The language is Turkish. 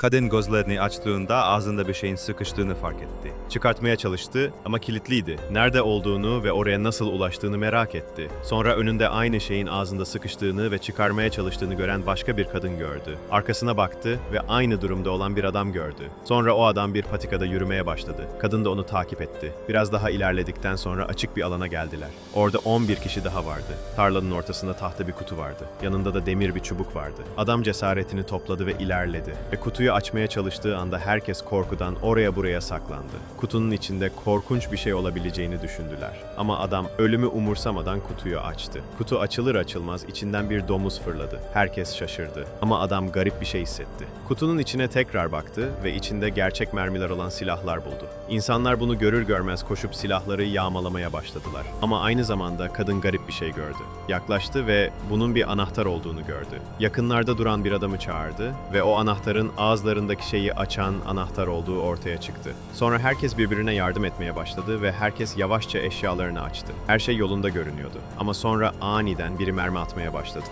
Kadın gözlerini açtığında ağzında bir şeyin sıkıştığını fark etti. Çıkartmaya çalıştı ama kilitliydi. Nerede olduğunu ve oraya nasıl ulaştığını merak etti. Sonra önünde aynı şeyin ağzında sıkıştığını ve çıkarmaya çalıştığını gören başka bir kadın gördü. Arkasına baktı ve aynı durumda olan bir adam gördü. Sonra o adam bir patikada yürümeye başladı. Kadın da onu takip etti. Biraz daha ilerledikten sonra açık bir alana geldiler. Orada 11 kişi daha vardı. Tarlanın ortasında tahta bir kutu vardı. Yanında da demir bir çubuk vardı. Adam cesaretini topladı ve ilerledi. Ve kutuyu açmaya çalıştığı anda herkes korkudan oraya buraya saklandı. Kutunun içinde korkunç bir şey olabileceğini düşündüler. Ama adam ölümü umursamadan kutuyu açtı. Kutu açılır açılmaz içinden bir domuz fırladı. Herkes şaşırdı. Ama adam garip bir şey hissetti. Kutunun içine tekrar baktı ve içinde gerçek mermiler olan silahlar buldu. İnsanlar bunu görür görmez koşup silahları yağmalamaya başladılar. Ama aynı zamanda kadın garip bir şey gördü. Yaklaştı ve bunun bir anahtar olduğunu gördü. Yakınlarda duran bir adamı çağırdı ve o anahtarın ağızlarındaki şeyi açan anahtar olduğu ortaya çıktı. Sonra herkes birbirine yardım etmeye başladı ve herkes yavaşça eşyalarını açtı. Her şey yolunda görünüyordu. Ama sonra aniden biri mermi atmaya başladı.